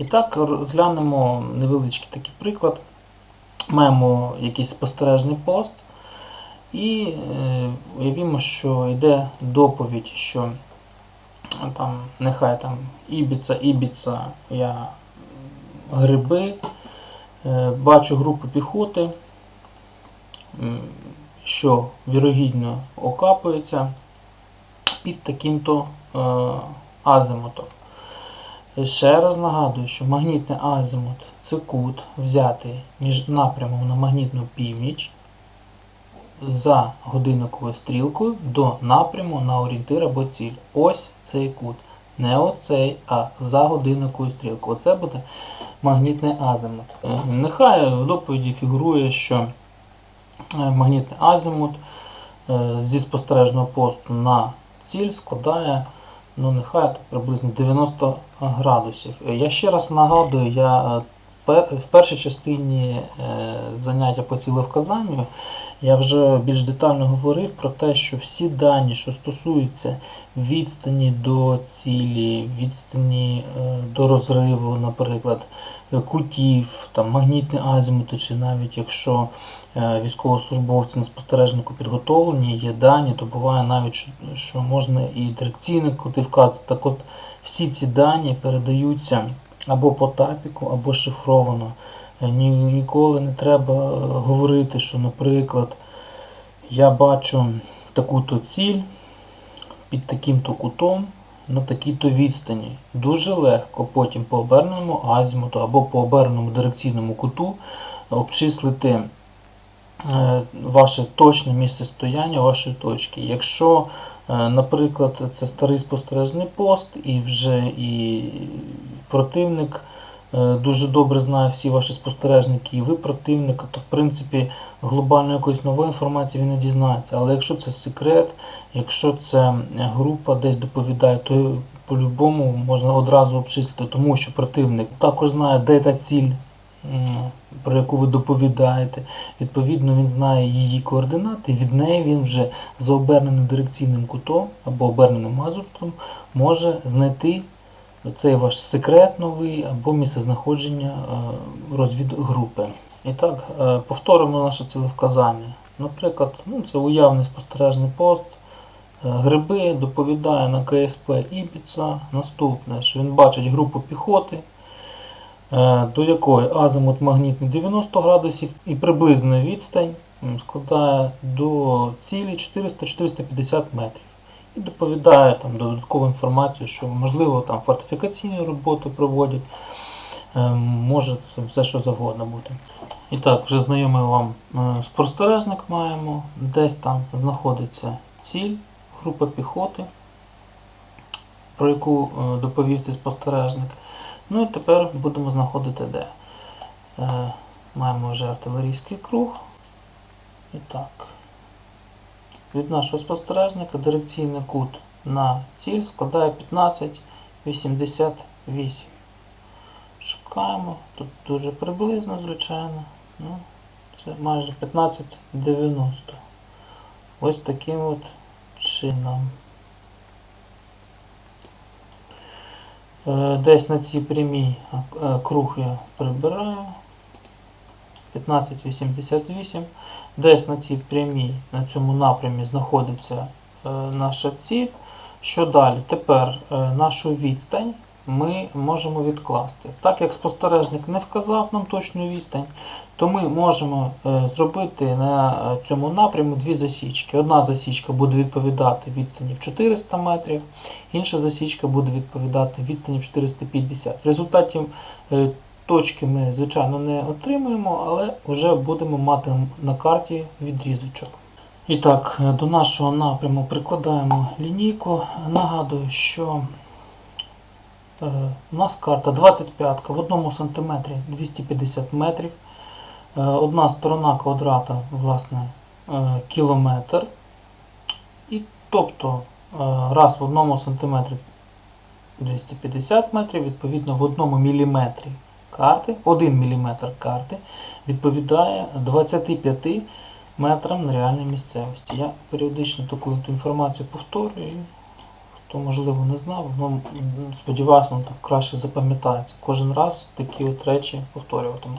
І так розглянемо невеличкий такий приклад. Маємо якийсь спостережний пост, і е, уявімо, що йде доповідь, що там нехай там Ібіца, Ібіца, я гриби, е, бачу групу піхоти, що вірогідно окапується під таким-то е, азимутом. І Ще раз нагадую, що магнітний азимут це кут взятий між напрямом на магнітну північ за годинниковою стрілкою до напряму на орієнтир або ціль. Ось цей кут. Не оцей, а за годинниковою стрілкою. Оце буде магнітний азимут. Е, Нехай в доповіді фігурує, що е, магнітний азимут е, зі спостережного посту на ціль складає ну нехай так приблизно 90 градусів. Я ще раз нагадую, я е, в першій частині е, заняття по цілевказанню я вже більш детально говорив про те, що всі дані, що стосуються відстані до цілі, відстані е, до розриву, наприклад, кутів, там, магнітні азимути, чи навіть якщо е, військовослужбовці на спостережнику підготовлені, є дані, то буває навіть, що, можна і дирекційні кути вказувати. Так от всі ці дані передаються або по тапіку, або шифровано. Ні, ніколи не треба говорити, що, наприклад, я бачу таку-то ціль під таким-то кутом на такій-то відстані. Дуже легко потім по оберненому азімуту або по оберненому дирекційному куту обчислити е, ваше точне місце стояння вашої точки. Якщо, е, наприклад, це старий спостережний пост, і вже і противник дуже добре знає всі ваші спостережники, і ви противника, то в принципі глобально якоїсь нової інформації він не дізнається. Але якщо це секрет, якщо це група десь доповідає, то по-любому можна одразу обчислити, тому що противник також знає, де та ціль, про яку ви доповідаєте. Відповідно, він знає її координати, від неї він вже за оберненим дирекційним кутом або оберненим азотом може знайти цей ваш секрет новий або місцезнаходження е, розвідгрупи. І так, е, повторимо наше цілевказання. Наприклад, ну, це уявний спостережний пост. Е, Гриби доповідає на КСП Ібіца наступне, що він бачить групу піхоти, до якої азимут магнітний 90 градусів і приблизна відстань складає до цілі 400-450 метрів. І доповідає там додаткову інформацію, що можливо там фортифікаційні роботи проводять, е, може це все що завгодно бути. І так, вже знайомий вам е, спостережник маємо, десь там знаходиться ціль, група піхоти, про яку е, доповів цей спостережник. Ну і тепер будемо знаходити де. Е, Маємо вже артилерійський круг. І так. Від нашого спостережника дирекційний кут на ціль складає 15,88. Шукаємо. Тут дуже приблизно, звичайно. Ну, це майже 15,90. Ось таким от чином. Е, Десь на цій прямій е, круг я прибираю. 1588. Десь на цій прямій, на цьому напрямі знаходиться е, наша ціль. Що далі? Тепер е, нашу відстань ми можемо відкласти. Так як спостережник не вказав нам точну відстань, то ми можемо е, зробити на цьому напряму дві засічки. Одна засічка буде відповідати відстані в 400 метрів, інша засічка буде відповідати відстані в 450. В результаті точки ми, звичайно, не отримуємо, але вже будемо мати на карті відрізочок. І так, е, до нашого напряму прикладаємо лінійку. Нагадую, що е, у нас карта 25 в одному сантиметрі 250 метрів. Е, Одна сторона квадрата, власне, кілометр. І тобто раз в одному сантиметрі 250 метрів, відповідно в одному міліметрі карти, 1 мм карти відповідає 25 метрам на реальній місцевості. Я періодично таку інформацію повторюю. хто можливо не знав, ну, сподіваюся, воно так краще запам'ятається. Кожен раз такі от речі повторюватиму.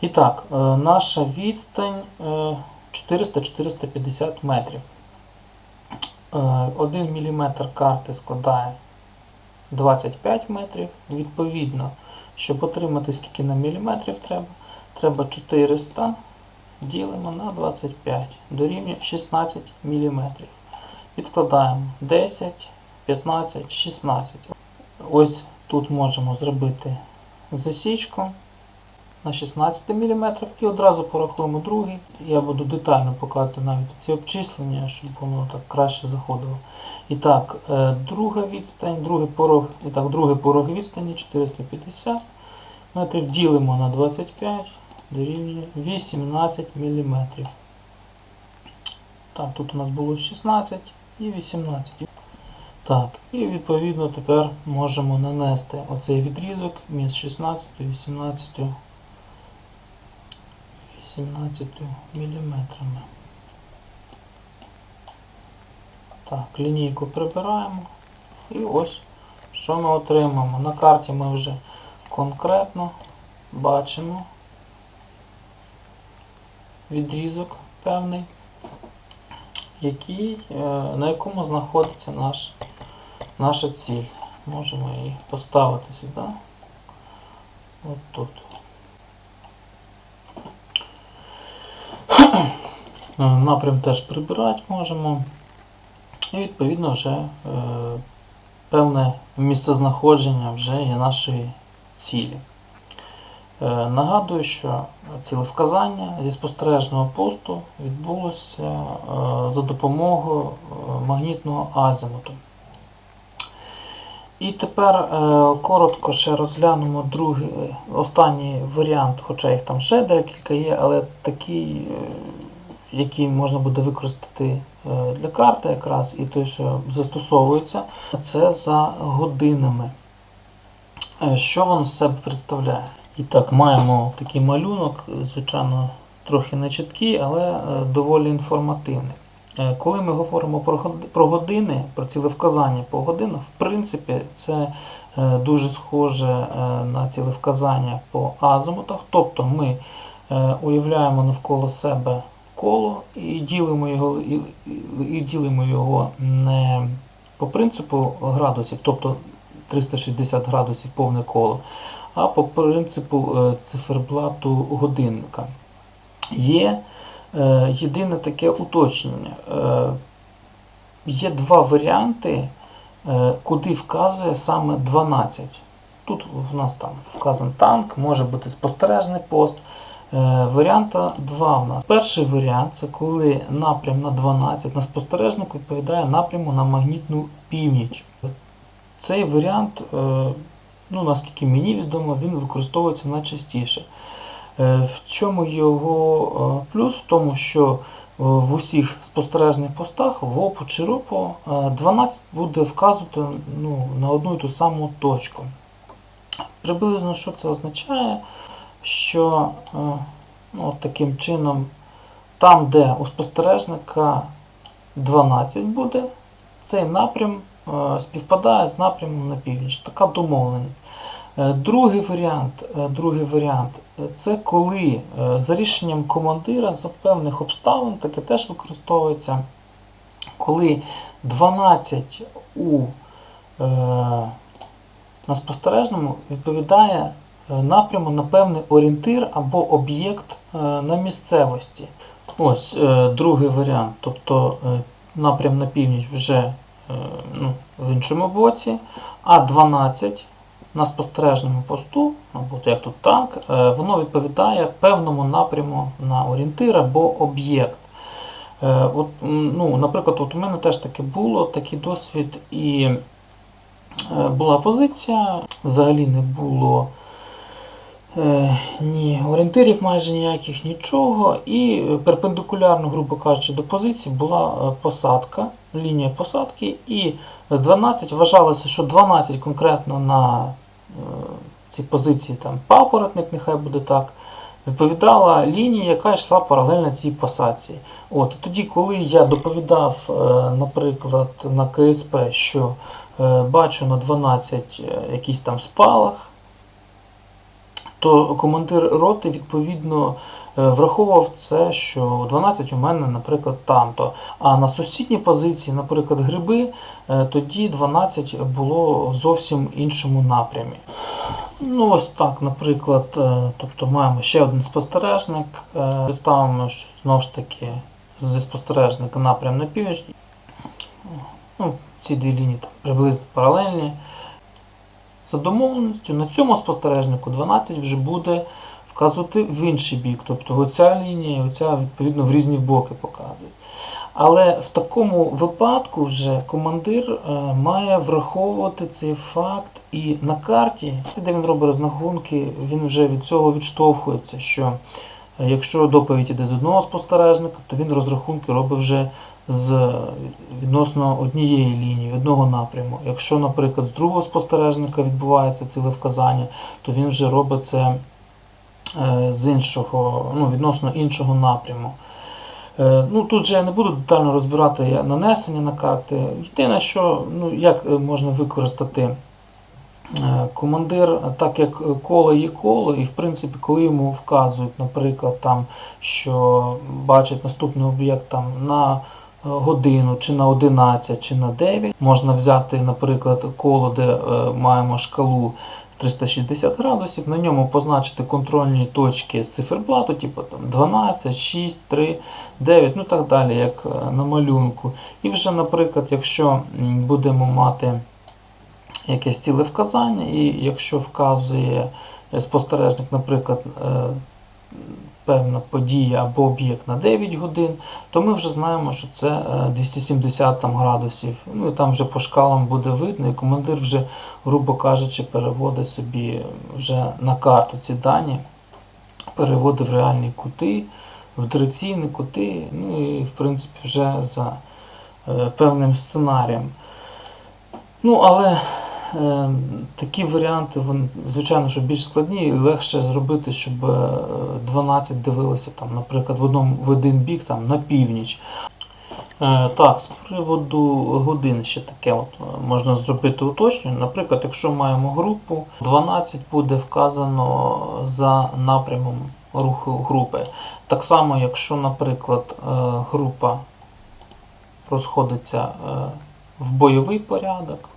І так, е, наша відстань е, 400-450 метрів. 1 мм карти складає 25 метрів. Відповідно, щоб отримати скільки на міліметрів треба, треба 400 ділимо на 25 дорівнює 16 мм. Відкладаємо 10, 15, 16. Ось тут можемо зробити засічку на 16 мм і одразу порахуємо другий. Я буду детально показувати навіть ці обчислення, щоб воно так краще заходило. І так, е, друга відстань, другий порог, і так, другий порог відстані 450 метрів ділимо на 25 дорівнює 18 мм. Так, тут у нас було 16 і 18. Так, і відповідно тепер можемо нанести оцей відрізок між 16 і 18 18 міліметрами. Так, лінійку прибираємо. І ось що ми отримаємо. На карті ми вже конкретно бачимо відрізок певний, який, е, на якому знаходиться наш, наша ціль. Можемо її поставити сюди. От тут. Е, Напрям теж прибирати можемо. І відповідно вже е, певне місцезнаходження вже є нашої цілі. Е, нагадую, що цілевказання зі спостережного посту відбулося е, за допомогою е, магнітного азимуту. І тепер е, коротко ще розглянемо другий, е, останній варіант, хоча їх там ще декілька є, але такий, е, який можна буде використати е, для карти якраз, і той, що застосовується, це за годинами. Е, Що він з себе представляє? І так, маємо такий малюнок, звичайно, трохи нечіткий, але е, доволі інформативний. Е, Коли ми говоримо про години, про цілевказання по годинах, в принципі, це е, дуже схоже е, на цілевказання по азимутах. Тобто ми е, уявляємо навколо себе коло і ділимо його, і, і- ділимо його не по принципу градусів, тобто 360 градусів повне коло, а по принципу е, циферблату годинника. Є е, єдине таке уточнення. Е, є два варіанти, е, куди вказує саме 12. Тут в нас там вказан танк, може бути спостережний пост. Е, Варіанта два в нас. Перший варіант це коли напрям на 12 на спостережник відповідає напряму на магнітну північ. Цей варіант, е, ну наскільки мені відомо, він використовується найчастіше. Е, В чому його плюс? В тому, що в усіх спостережних постах в ОПУ чи РОПу е, 12 буде вказувати ну, на одну і ту саму точку. Приблизно що це означає? Що е, ну, таким чином, там, де у спостережника 12 буде, цей напрям е, співпадає з напрямом на північ. Така домовленість. Е, Другий варіант, другий варіант це коли за рішенням командира за певних обставин, таке теж використовується, коли 12 у на спостережному відповідає напряму на певний орієнтир або об'єкт е, на місцевості. Ось е, другий варіант, тобто е, напрям на північ вже е, ну, в іншому боці, а 12 на спостережному посту, або як тут танк, е, воно відповідає певному напряму на орієнтир або об'єкт. Е, От, ну, наприклад, от у мене теж таке було, такий досвід, і е, була позиція, взагалі не було е, ні орієнтирів майже ніяких, нічого. І е, перпендикулярно, грубо кажучи, до позиції була е, посадка, лінія посадки, і 12 вважалося, що 12 конкретно на е, цій позиції там папоротник, нехай буде так. відповідала лінія, яка йшла паралельно цій посадці. От, тоді, коли я доповідав, е, наприклад, на КСП, що е, бачу на 12 е, якийсь там спалах, то командир роти відповідно е, враховував це, що 12 у мене, наприклад, там-то. А на сусідній позиції, наприклад, гриби, е, тоді 12 було в зовсім іншому напрямі. Ну, ось так, наприклад, е, тобто маємо ще один спостережник. Ставимо що знову ж таки зі спостережника напрям на північ. Ну, ці дві лінії там приблизно паралельні. За домовленістю на цьому спостережнику 12 вже буде вказувати в інший бік. Тобто оця лінія оця відповідно в різні боки показують. Але в такому випадку вже командир е, має враховувати цей факт і на карті, де він робить розрахунки, він вже від цього відштовхується, що е, якщо доповідь іде з одного спостережника, то він розрахунки робить вже з відносно однієї лінії, одного напряму. Якщо, наприклад, з другого спостережника відбувається цілевказання, то він вже робить це е, з іншого, ну, відносно іншого напряму. Е, Ну, тут же я не буду детально розбирати нанесення на карти. Єдине, що ну, як е, можна використати командир, так як коло є коло, і в принципі, коли йому вказують, наприклад, там, що бачить наступний об'єкт там на годину, чи на 11, чи на 9, можна взяти, наприклад, коло, де е, маємо шкалу 360 градусів, на ньому позначити контрольні точки з циферблату, типу там 12, 6, 3, 9, ну так далі, як е, на малюнку. І вже, наприклад, якщо будемо мати якесь ціле вказання, і якщо вказує е, спостережник, наприклад, е, певна подія або об'єкт на 9 годин, то ми вже знаємо, що це е, 270 там, градусів. Ну і там вже по шкалам буде видно, і командир вже, грубо кажучи, переводить собі вже на карту ці дані, переводить в реальні кути, в дирекційні кути, ну і в принципі вже за е, певним сценарієм. Ну, але е, такі варіанти, вони, звичайно, що більш складні і легше зробити, щоб е, 12 дивилося, там, наприклад, в, одному, в один бік там, на північ. Е, так, з приводу годин ще таке от, е, можна зробити уточнення. Наприклад, якщо маємо групу, 12 буде вказано за напрямом руху групи. Так само, якщо, наприклад, е, група розходиться е, в бойовий порядок,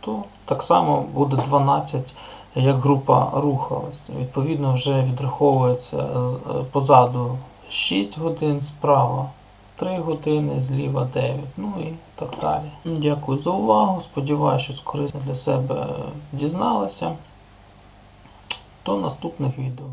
то так само буде 12, як група рухалась. Відповідно, вже відраховується е, позаду 6 годин, справа 3 години, зліва 9, ну і так далі. Дякую за увагу. Сподіваюся, що корисно для себе дізналися. До наступних відео.